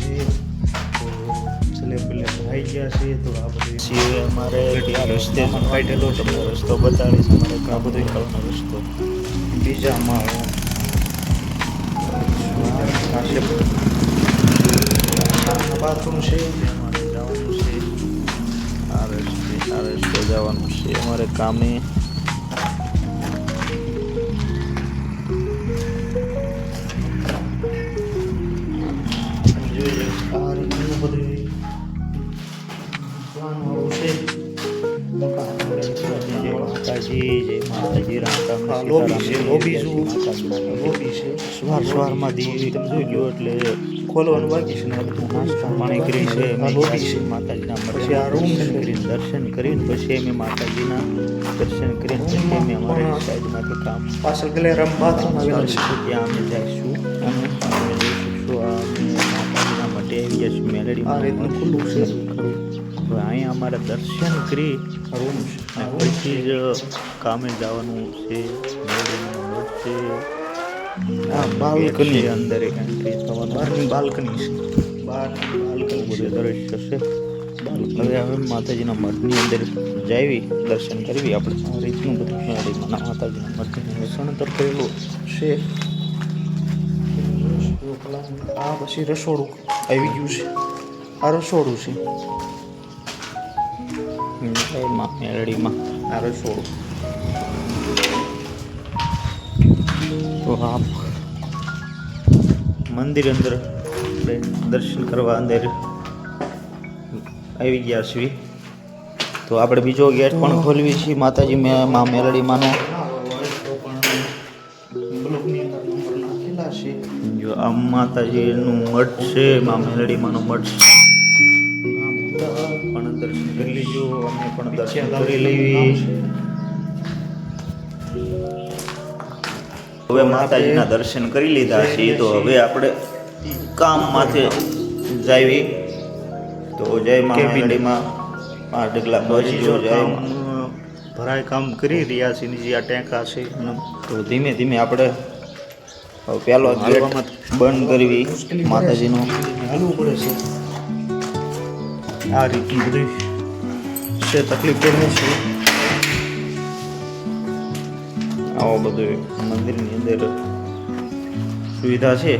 કરી દીધું છે. તો સ્લેબ બ્લેબ આવી ગયા છીએ તો આ બધું છીએ અમારે આ રસ્તે કાઢેલો તમને રસ્તો બતાવીશ અમારે આ બધું નીકળવાનો રસ્તો. બીજા પાસે બાથરૂમ છે. અમારે જવાનું છે. આ રસ્તે આ રસ્તે જવાનું છે. અમારે કામે લોબી છે લોબી શું? લોબી છે. સવાર સવારમાં દીવી તમે જોઈ લો એટલે ખોલવાનું બાકી છે ને બધું નાસ્તા પાણી કરી છે. લોબી છે. માતાજીના પછી આ રૂમ કરીને દર્શન કરીને પછી અમે માતાજીના દર્શન કરીને પછી અમે અમારે સાઈડમાંથી કામ પાછળ ગલેરામ બાથરૂમ આવેલા છે. ત્યાં અમે જઈશું અને અમે જઈશું. આ માતાજીના માટે આવી છીએ? મેલેડી આ રીતનું ખુલ્લું છે. હવે અહીંયા અમારે દર્શન કરી રૂમ અને પછી જ કામે જવાનું છે. બાલ્કની. અંદર એક એન્ટ્રી થવાનું. બહારની બાલ્કની છે. બહારની બાલ્કની બધું દ્રશ્ય છે. હવે હવે માતાજીના મઠની અંદર જાવી દર્શન કરવી આપણે. આ રીતનું બધું મેલેડીમાં માતાજીના મઠનું સણતર કરેલું છે. આ પછી રસોડું. આવી ગયું છે. આ રસોડું છે. એમાં મેલડીમાં. આ રસોડું તો આપ મંદિર અંદર દર્શન કરવા અંદર આવી ગયા છીએ. તો આપણે બીજો ગેટ પણ ખોલવી છીએ માતાજી મે મા મેલડીમાંનો. જો આ માતાજીનું મઠ છે. મા મેલડીમાંનો મઠ છે. પણ દર્શન કરી લીજો પણ દર્શન કરી લેવી. હવે માતાજીના દર્શન કરી લીધા છે તો હવે આપણે કામ માથે જાવી. તો જય માતાજીમાં પાંચ ડગલા જો જય ભરાય કામ કરી રહ્યા છે જે આ ટેંકા છે તો ધીમે ધીમે આપણે પહેલો પેલો ગેટ બંધ કરવી માતાજીનો. હાલવું પડે છે. આ રીતે બધું છે તકલીફ પડે છે? આવો બધું મંદિરની અંદર સુવિધા છે.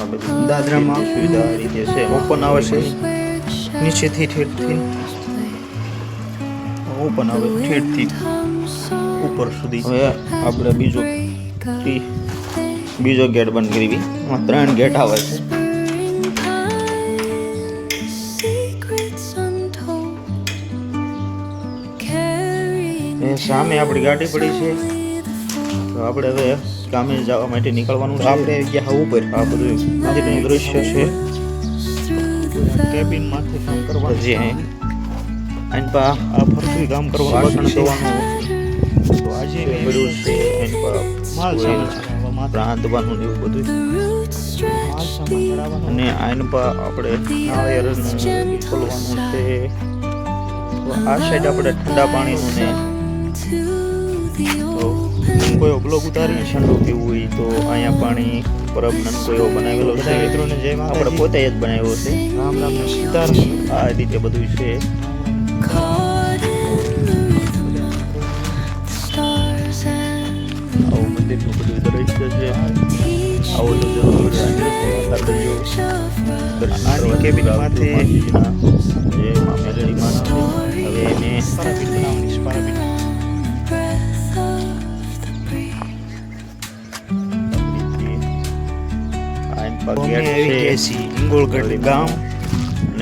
આ બધી દાદરામાં. સુવિધા રીતે છે. ઓપન આવે છે. નીચેથી ઠેઠથી ઓપન આવે ઠેઠથી ઉપર સુધી. હવે આપણે બીજો બીજો ગેટ બંધ કરવી ત્રણ ગેટ આવે છે. સામે આપણી ગાડી પડી છે. તો આપણે હવે કામે જવા માટે નીકળવાનું છે. આપણે ગયા ઉપર. આ બધું મંદિરનું દૃશ્ય છે. કેબિન માથે કામ કરવાનું છે. અને પા આ ફરતું કામ કરવાનું વાસણ તો આજે મેં બધું છે. એન પા માલ સામાન રાંધવાનું ને એવું બધું. અને આઈન પા આપણે નાળિયેરનું ખોલવાનું છે. તો આ સાઈડ આપણે ઠંડા પાણીનું ને કોઈ બ્લોગ ઉતારીને ઠંડુ પીવું હોય તો અહીંયા પાણી પરબનંદ કોઈ એવો બનાવેલો છે. મિત્રોને જેમ આપણે પોતે જ બનાવ્યો છે. રામ રામ ને સીતારામ. આ રીતે બધું છે. આવું મંદિરનું બધું દ્રશ્ય છે. આવો તો જરૂર કેબિનમાંથી જે માં મેલડીમાં હવે એને પારાપીટ બનાવવાની છે પારાપીટ ગયા છીએ ઇંગોળગઢ ગામ.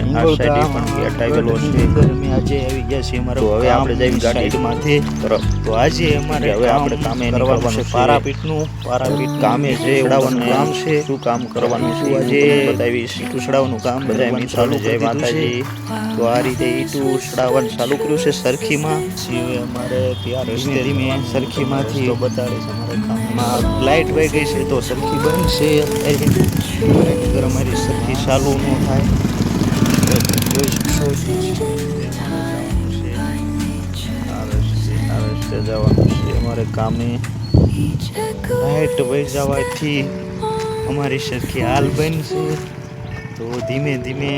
અને આ સાઈડે પણ ગેટ આવેલો છે. અમે આજે આવી ગયા છીએ અમારા તો હવે આપણે જઈ ગાડીમાંથી તરફ તો આજે અમારે હવે આપણે કામે કરવાનું છે છે. પારાપીટનું. પારાપીટ કામે જે ઉડાવવાનું કામ છે શું કામ કરવાનું છે આજે બતાવીશ. ઈટું કામ બધા કરવાનું ચાલુ જય માતાજી છે. તો આ રીતે ઈટું સડાવવાનું ચાલુ કર્યું છે સરખીમાં. હવે અમારે ત્યાં રસ્તે ધીમે સરખીમાંથી બતાડે છે અમારે કામમાં. લાઇટ વહી ગઈ છે તો સરખી બંધ છે અમારી સરખી ચાલુ ન થાય જોઈ આ રસ્તે આ રસ્તે જવાનું છે અમારે કામે લાઇટ વહી જવાથી અમારી સરખી હાલ બનશે તો ધીમે ધીમે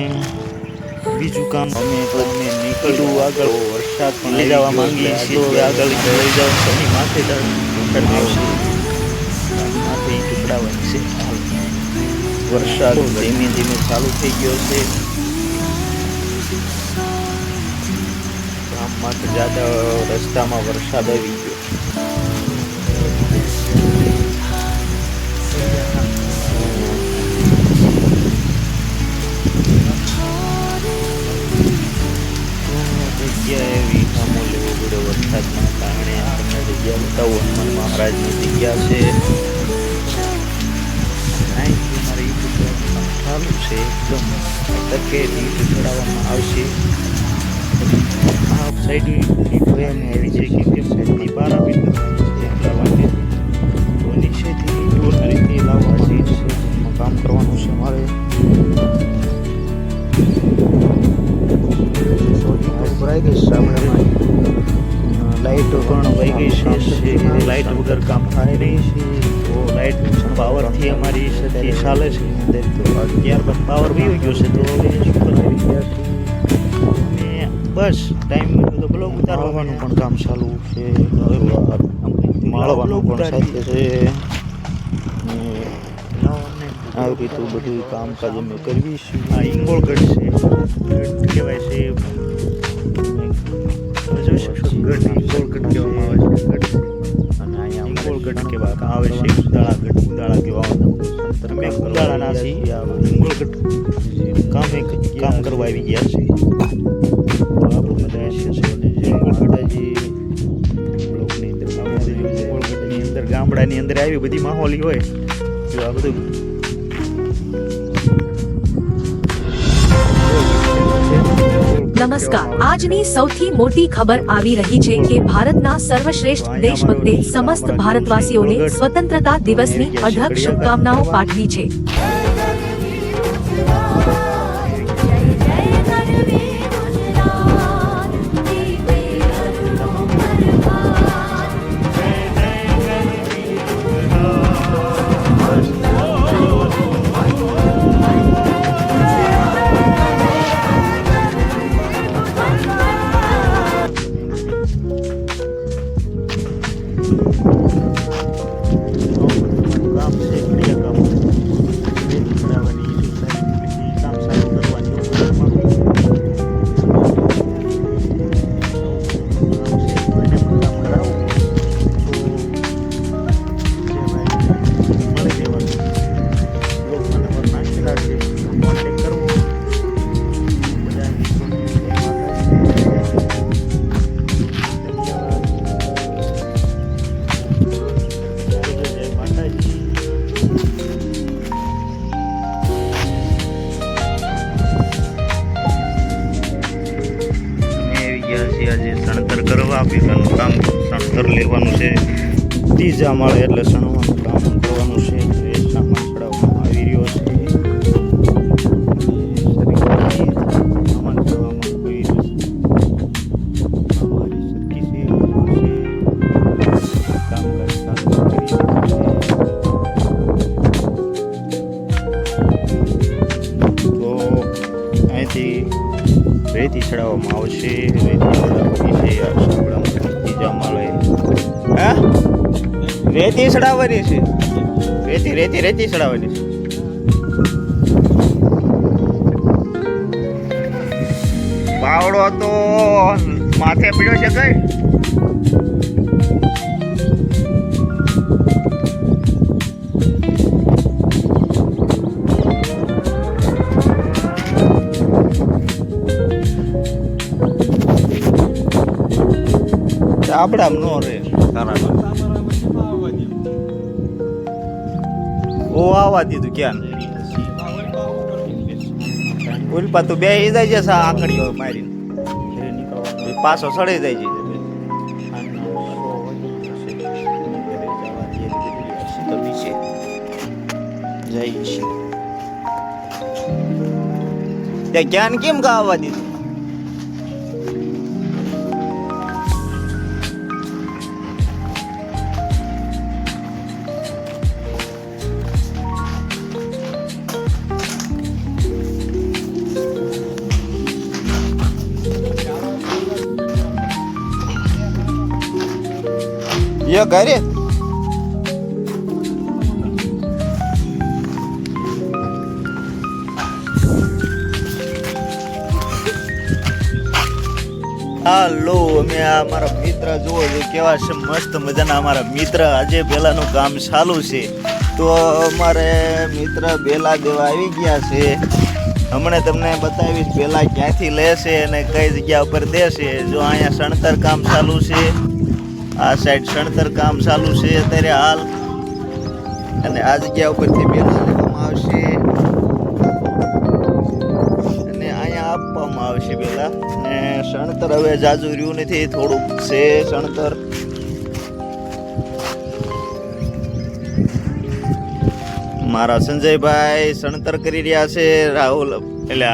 બીજું કામ અમે તો અમે નીકળ્યું આગળ વરસાદ પણ લઈ જવા માંગીએ છીએ તો આગળ લઈ જાઓ શનિ માથે વરસાદ આવશે માથે ટુકડા ઉડાવવાની વરસાદ ધીમે ધીમે ચાલુ થઈ ગયો છે. ગામમાં તો રસ્તામાં વરસાદ આવી ગયો. વરસાદના કારણે આપણને જગ્યા બતાવું. હનુમાન મહારાજની જગ્યા છે. મારે ચાલુ છે. એકદમ તકે ઈટ ચડાવવામાં આવશે. આ સાઈડ ઈટ વયાને આવી છે કેમ કે સાઈડથી પારાપીટ કરવાની છે એટલા માટે તો નીચેથી ઈટો આ રીતે લાવવા છે એમાં કામ કરવાનું છે મારે ભરાઈ ગઈ છે આપણે લાઇટો પણ વહી ગઈ છે લાઇટ વગર કામ થાય નહીં છે તો લાઇટ પાવરથી અમારી સતી ચાલે છે તો ત્યારબાદ પાવર વહી ગયો છે તો હવે શું કરાવી ગયા છે અને બસ ટાઈમ મળ્યો તો બ્લોગ ઉતારવાનું પણ કામ ચાલુ છે. માળવાનું પણ સાથે છે. આવી રીતે બધું કામકાજ અમે છીએ. આ ઇંગોળગઢ છે. કહેવાય છે. જોઈ શકશો ગઢ ઇંગોળગઢ કહેવામાં આવે છે. ગઢ અને અહીંયા ઇંગોળગઢ કહેવા આવે છે. ઉદાળા ગઢ ઉદાળા કહેવામાં તમે ઉદાળાના છીએ. આ ઇંગોળગઢ કામ એક કામ કરવા આવી ગયા છે અંદર અંદર આવી બધી માહોલી હોય જો આ બધું નમસ્કાર. આજની સૌથી મોટી ખબર આવી રહી છે કે ભારતના સર્વશ્રેષ્ઠ દેશભક્તે સમસ્ત ભારતવાસીઓને સ્વતંત્રતા દિવસની અઢળક શુભકામનાઓ પાઠવી છે. સણતર કામ સણતર લેવાનું છે. ત્રીજા માળે એટલે સણવાનું કામ કરવાનું છે. એ સામાન ચડાવવામાં આવી રહ્યો છે. અહીંથી રેતી ચડાવવામાં આવશે. રેતી છે, આ રેતી ચડાવવાની છે. રેતી રેતી રેતી ચડાવવાની છે. પાવડો તો માથે પીડ્યો છે કઈ? આપડા નો રે ઓ આવવા દીધું ક્યાં? ઉલ્પા, તું બે જાય છે આંકડીઓ મારીને. પાછો સડી જાય છે. જઈ છે. તે જ્ઞાન કેમ ગાવા દીધું યો ઘરે હાલો, અમે આ મારા મિત્ર જુઓ છો, કેવા છે, મસ્ત મજાના અમારા મિત્ર. આજે પહેલાનું કામ ચાલુ છે. તો અમારે મિત્ર બેલા દેવા આવી ગયા છે. હમણાં તમને બતાવીશ, બેલા ક્યાંથી લેશે અને કઈ જગ્યા ઉપર દેશે જો અહીંયા સણતર કામ ચાલુ છે. આ સાઈડ સણતર કામ ચાલુ છે અત્યારે હાલ. અને આ જગ્યા ઉપરથી બેલા લેવામાં આવશે. અને અહીંયા આપવામાં આવશે પેલા અને સણતર હવે જાજુ રહ્યું નથી, થોડુંક છે સણતર મારા સંજયભાઈ સણતર કરી રહ્યા છે, રાહુલ એટલે